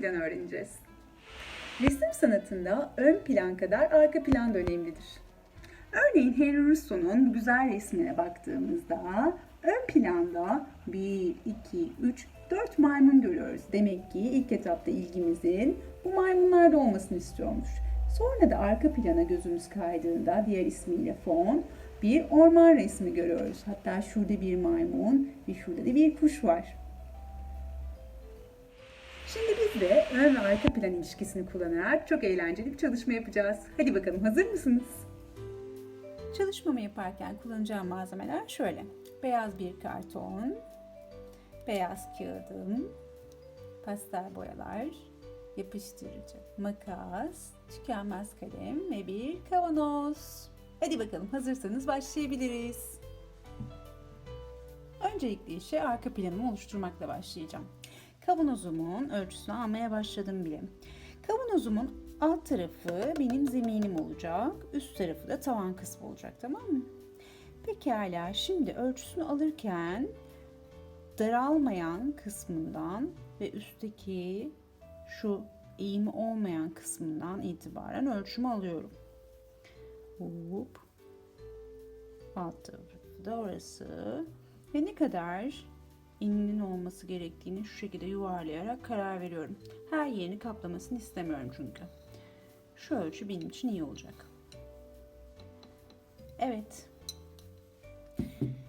plan öğreneceğiz. Resim sanatında ön plan kadar arka plan da önemlidir. Örneğin Henry Rousseau'nun güzel resmine baktığımızda ön planda 1, 2, 3, 4 maymun görüyoruz. Demek ki ilk etapta ilgimizin bu maymunlarda olmasını istiyormuş. Sonra da arka plana gözümüz kaydığında diğer ismiyle fon bir orman resmi görüyoruz. Hatta şurada bir maymun ve şurada da bir kuş var. De ön ve arka plan ilişkisini kullanarak çok eğlenceli bir çalışma yapacağız. Hadi bakalım hazır mısınız? Çalışmamı yaparken kullanacağım malzemeler şöyle. Beyaz bir karton, beyaz kağıdım, pastel boyalar, yapıştırıcı, makas, tükenmez kalem ve bir kavanoz. Hadi bakalım hazırsanız başlayabiliriz. Öncelikle işe arka planımı oluşturmakla başlayacağım. Kavanozumun ölçüsünü almaya başladım bile. Kavanozumun alt tarafı benim zeminim olacak, üst tarafı da tavan kısmı olacak tamam mı? Pekala şimdi ölçüsünü alırken daralmayan kısmından ve üstteki şu eğimi olmayan kısmından itibaren ölçümü alıyorum. Hop. Alt tarafı da orası. Ve ne kadar eninin olması gerektiğini şu şekilde yuvarlayarak karar veriyorum. Her yerini kaplamasını istemiyorum çünkü. Şu ölçü benim için iyi olacak. Evet.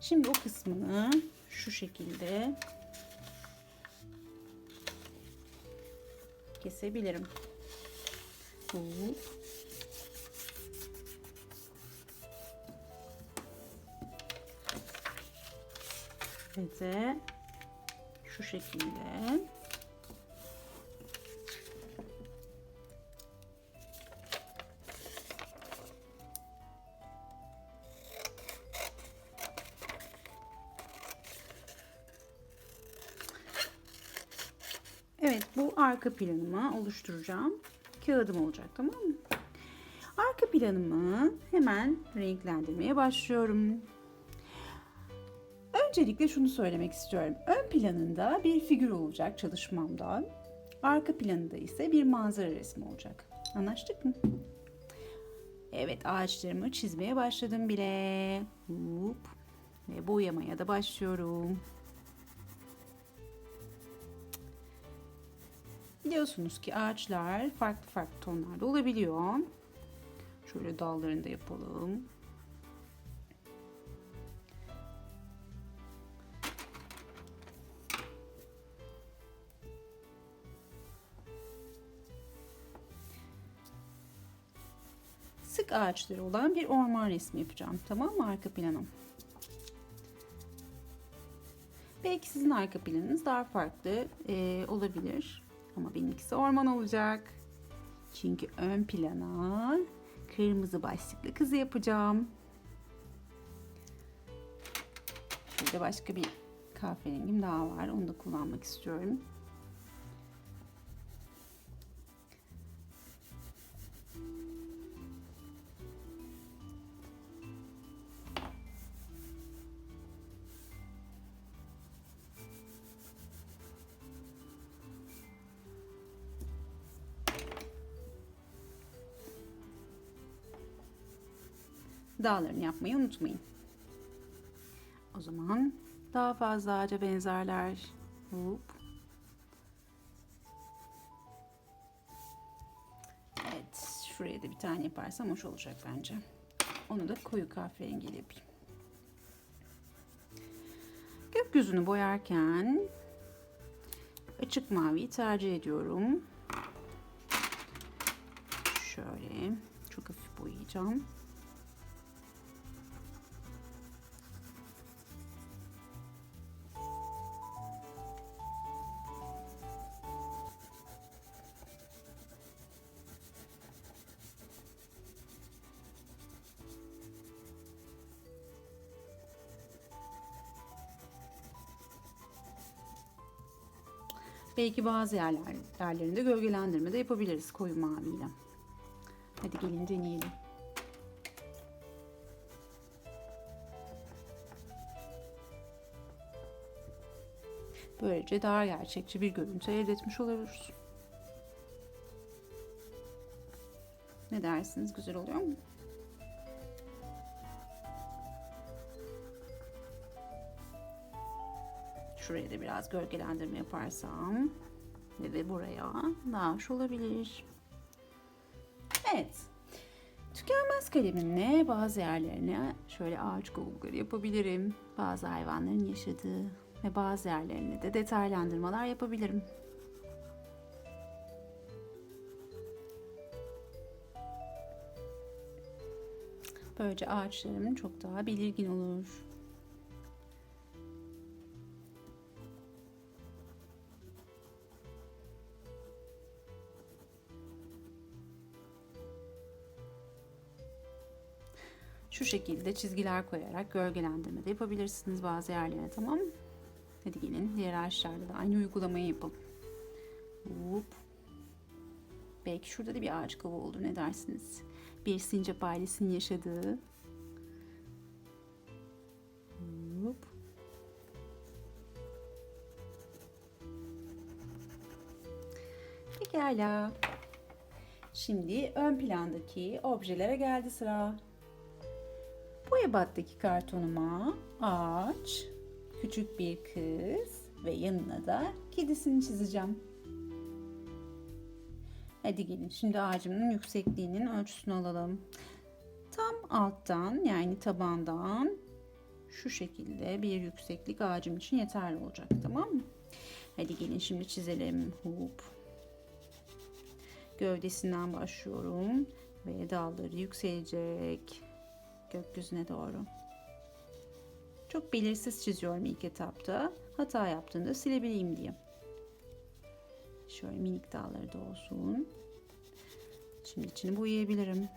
Şimdi o kısmını şu şekilde kesebilirim. Hop. Ve şu şekilde Evet bu arka planımı oluşturacağım. Kağıdım olacak tamam mı? Arka planımı hemen renklendirmeye başlıyorum. Öncelikle şunu söylemek istiyorum. Ön planında bir figür olacak çalışmamda. Arka planında ise bir manzara resmi olacak. Anlaştık mı? Evet ağaçlarımı çizmeye başladım bile. Hop. Ve boyamaya da başlıyorum. Biliyorsunuz ki ağaçlar farklı farklı tonlarda olabiliyor. Şöyle dallarını da yapalım. Sık ağaçları olan bir orman resmi yapacağım. Tamam mı arka planım? Belki sizin arka planınız daha farklı e, olabilir. Ama benimkisi orman olacak. Çünkü ön plana kırmızı başlıklı kızı yapacağım. Şurada başka bir kahverengim daha var. Onu da kullanmak istiyorum. Dağlarını yapmayı unutmayın. O zaman daha fazla ağaca benzerler. Hop. Evet, şuraya da bir tane yaparsam hoş olacak bence. Onu da koyu kahverengiyle yapayım. Gökyüzünü boyarken açık maviyi tercih ediyorum. Şöyle çok hafif boyayacağım. Belki bazı yerler, yerlerinde gölgelendirme de yapabiliriz koyu maviyle. Hadi gelin deneyelim. Böylece daha gerçekçi bir görüntü elde etmiş oluruz. Ne dersiniz? Güzel oluyor mu? Şuraya da biraz gölgelendirme yaparsam ve de buraya hoş olabilir. Evet. Tükenmez kalemimle bazı yerlerine şöyle ağaç kovukları yapabilirim. Bazı hayvanların yaşadığı ve bazı yerlerine de detaylandırmalar yapabilirim. Böylece ağaçlarım çok daha belirgin olur. Şu şekilde çizgiler koyarak gölgelendirme de yapabilirsiniz bazı yerlerine tamam mı? Hadi gelin diğer ağaçlarda da aynı uygulamayı yapalım. Hop. Belki şurada da bir ağaç kavuğu olur ne dersiniz? Bir sincap ailesinin yaşadığı. Hop. Pekala. Şimdi ön plandaki objelere geldi sıra. Bu ebattaki kartonuma ağaç, küçük bir kız ve yanına da kedisini çizeceğim. Hadi gelin şimdi ağacımın yüksekliğinin ölçüsünü alalım. Tam alttan yani tabandan şu şekilde bir yükseklik ağacım için yeterli olacak tamam mı? Hadi gelin şimdi çizelim. Hop. Gövdesinden başlıyorum ve dalları yükselecek gökyüzüne doğru. Çok belirsiz çiziyorum ilk etapta. Hata yaptığında silebileyim diye. Şöyle minik dağları da olsun. Şimdi içini boyayabilirim.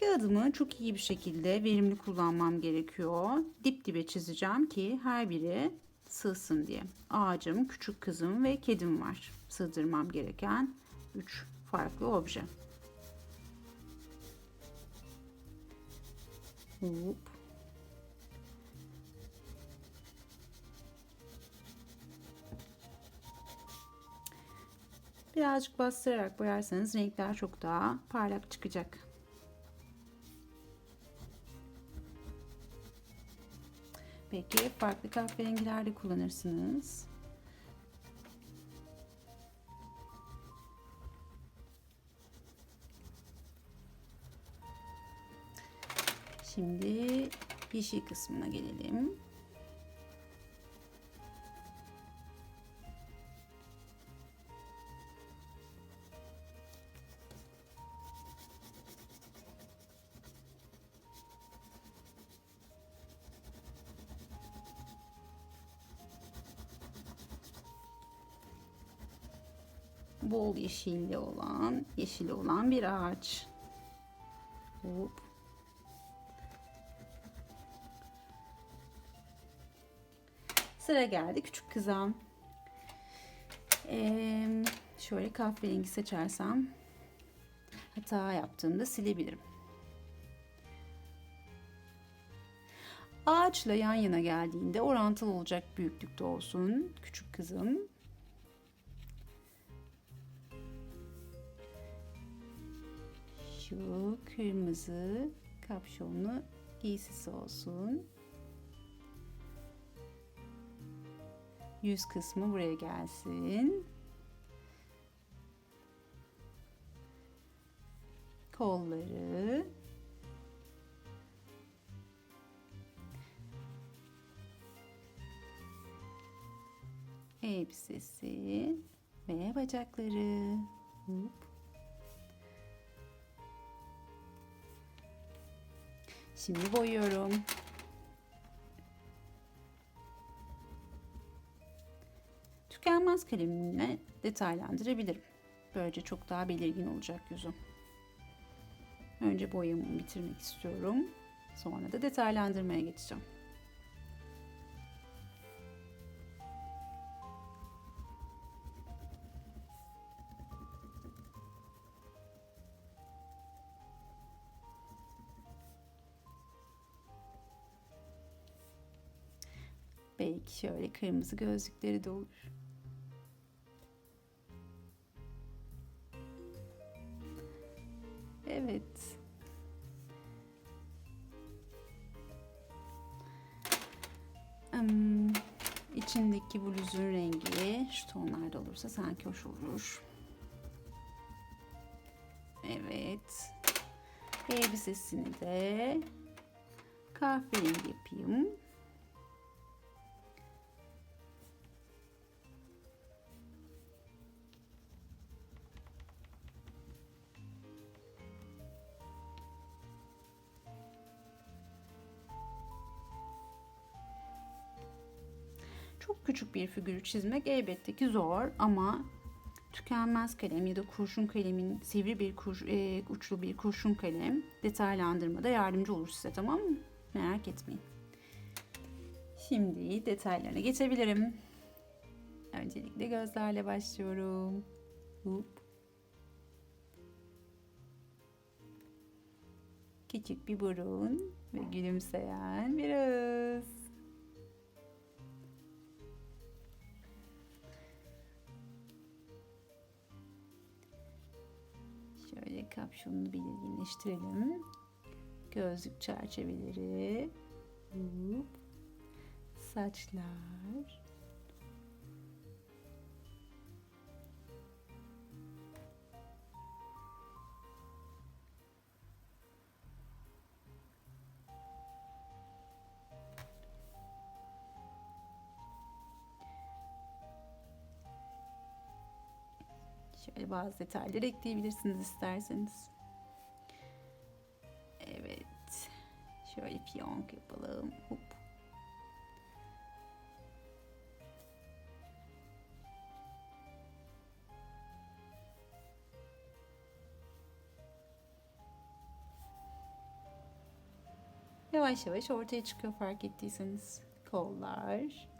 Kağıdımı çok iyi bir şekilde verimli kullanmam gerekiyor. Dip dibe çizeceğim ki her biri sığsın diye. Ağacım, küçük kızım ve kedim var. Sığdırmam gereken 3 farklı obje. Hop. Birazcık bastırarak boyarsanız renkler çok daha parlak çıkacak. Peki farklı kahverengiler de kullanırsınız. Şimdi yeşil kısmına gelelim. bol yeşilli olan, yeşili olan bir ağaç. Hop. Sıra geldi küçük kıza. Ee, şöyle kahverengi seçersem hata yaptığımda silebilirim. Ağaçla yan yana geldiğinde orantılı olacak büyüklükte olsun küçük kızım. Şu kırmızı kapşonlu giysisi olsun. Yüz kısmı buraya gelsin. Kolları. Elbisesi ve bacakları. Hop. Şimdi boyuyorum. Tükenmez kalemimle detaylandırabilirim. Böylece çok daha belirgin olacak yüzüm. Önce boyamı bitirmek istiyorum. Sonra da detaylandırmaya geçeceğim. Belki şöyle kırmızı gözlükleri de olur. Evet. Hmm, içindeki bluzun rengi şu tonlarda olursa sanki hoş olur. Evet. Elbisesini de kahverengi yapayım. Çok küçük bir figürü çizmek elbette ki zor ama tükenmez kalem ya da kurşun kalemin sivri bir kur, e, uçlu bir kurşun kalem detaylandırmada yardımcı olur size tamam mı? Merak etmeyin. Şimdi detaylarına geçebilirim. Öncelikle gözlerle başlıyorum. Hop. Küçük bir burun ve gülümseyen bir ağız. Şöyle kapşonunu belirginleştirelim. Gözlük çerçeveleri. Saçlar. Bazı detaylar ekleyebilirsiniz isterseniz. Evet. Şöyle fiyonk yapalım. Hop. Yavaş yavaş ortaya çıkıyor fark ettiyseniz. Kollar.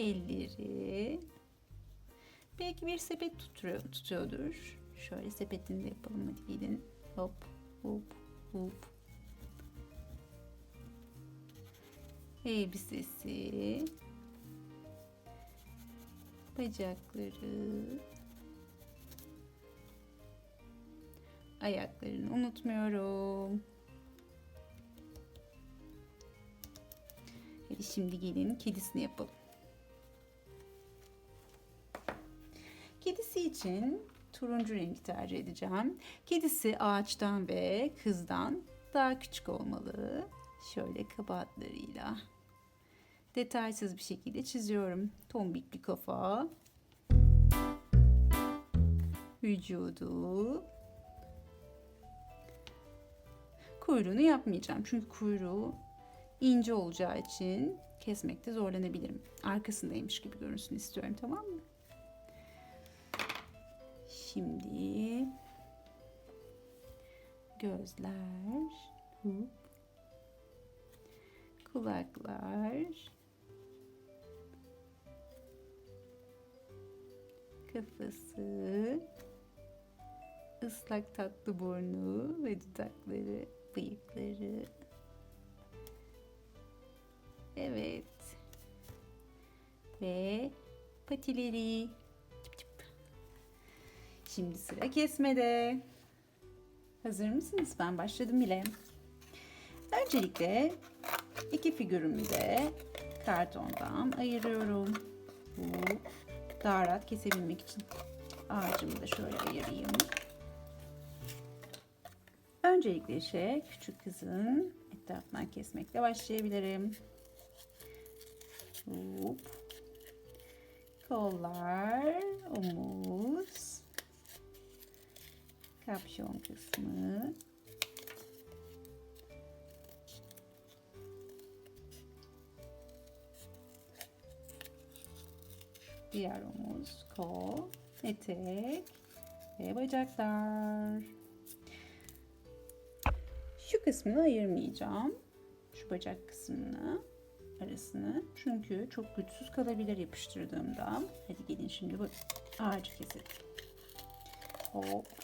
Elleri. Belki bir sepet tutuyor, tutuyordur. Şöyle sepetini de yapalım hadi gidin. Hop hop hop. Elbisesi. Bacakları. Ayaklarını unutmuyorum. Hadi şimdi gelin kedisini yapalım. İçin turuncu rengi tercih edeceğim. Kedisi ağaçtan ve kızdan daha küçük olmalı. Şöyle kabahatlarıyla detaysız bir şekilde çiziyorum. Tombik bir kafa. Vücudu. Kuyruğunu yapmayacağım. Çünkü kuyruğu ince olacağı için kesmekte zorlanabilirim. Arkasındaymış gibi görünsün istiyorum tamam mı? Şimdi gözler, hop, kulaklar, kafası, ıslak tatlı burnu ve dudakları, bıyıkları. Evet. Ve patileri. Şimdi sıra kesmede. Hazır mısınız? Ben başladım bile. Öncelikle iki figürümü de kartondan ayırıyorum. Bu daha rahat kesebilmek için. Ağacımı da şöyle ayırayım. Öncelikle işe küçük kızın etrafından kesmekle başlayabilirim. Hop. Kollar, omuz, kapşon kısmı. Diğer omuz, kol, etek ve bacaklar. Şu kısmını ayırmayacağım. Şu bacak kısmını arasını. Çünkü çok güçsüz kalabilir yapıştırdığımda. Hadi gelin şimdi bu ağacı keselim. Hop.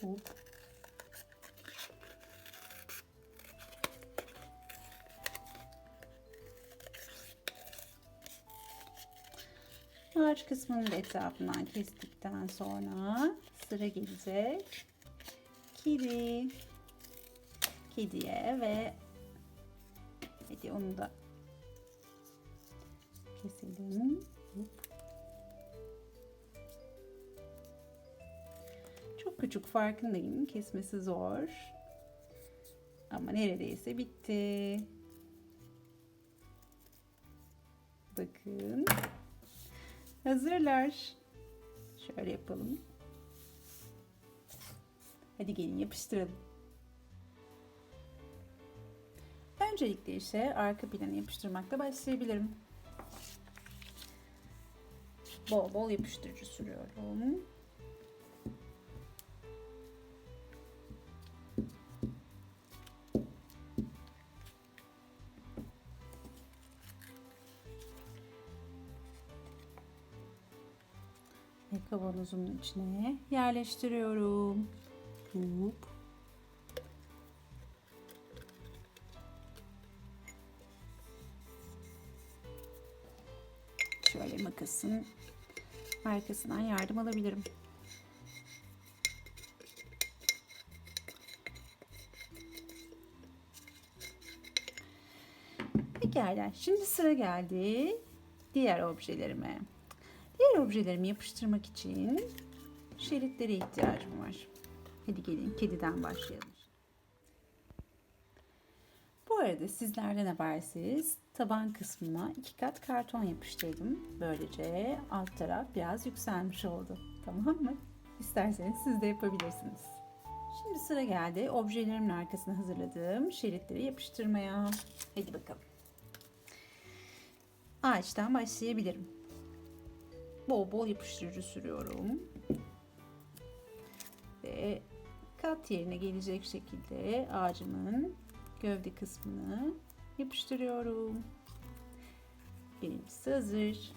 Hop. Ağaç kısmının da etrafından kestikten sonra sıra gelecek. Kedi. Kediye ve hadi onu da keselim. Küçük farkındayım. Kesmesi zor. Ama neredeyse bitti. Bakın. Hazırlar. Şöyle yapalım. Hadi gelin yapıştıralım. Öncelikle ise arka planı yapıştırmakla başlayabilirim. Bol bol yapıştırıcı sürüyorum. Ve kavanozumun içine yerleştiriyorum. Hop. Şöyle makasın arkasından yardım alabilirim. Pekala. Şimdi sıra geldi diğer objelerime. Diğer objelerimi yapıştırmak için şeritlere ihtiyacım var. Hadi gelin kediden başlayalım. Bu arada sizlerden habersiz taban kısmına iki kat karton yapıştırdım. Böylece alt taraf biraz yükselmiş oldu. Tamam mı? İsterseniz siz de yapabilirsiniz. Şimdi sıra geldi objelerimin arkasına hazırladığım şeritleri yapıştırmaya. Hadi bakalım. Ağaçtan başlayabilirim. Bol bol yapıştırıcı sürüyorum. Ve kat yerine gelecek şekilde ağacımın gövde kısmını yapıştırıyorum. Birincisi hazır.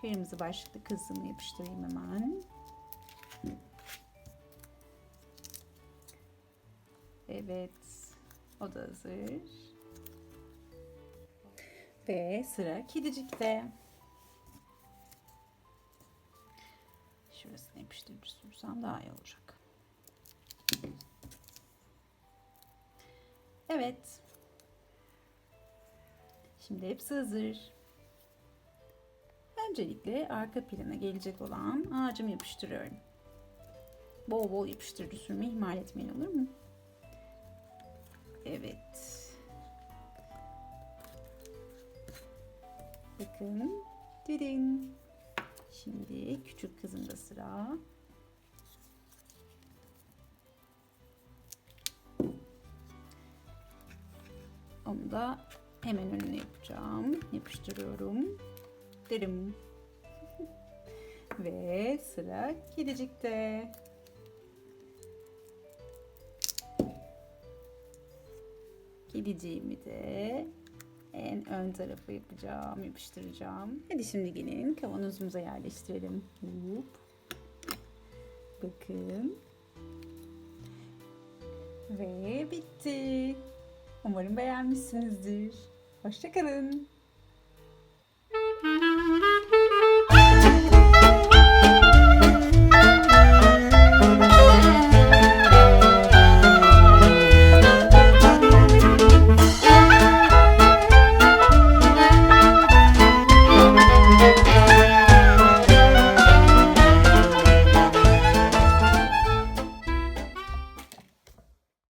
Kırmızı başlıklı kısmını yapıştırayım hemen. Evet. O da hazır. Ve sıra kedicikte. Sürsem daha iyi olacak. Evet. Şimdi hepsi hazır. Öncelikle arka plana gelecek olan ağacımı yapıştırıyorum. Bol bol yapıştırıcı sürmeyi ihmal etmeyin olur mu? Evet. Bakın. Dedin. Şimdi küçük kızımda sıra. Da hemen önüne yapacağım. Yapıştırıyorum. Derim. Ve sıra kedicikte. Kediciğimi de en ön tarafı yapacağım, yapıştıracağım. Hadi şimdi gelin kavanozumuza yerleştirelim. Hop. Bakın. Ve bitti. Umarım beğenmişsinizdir. Hoşçakalın.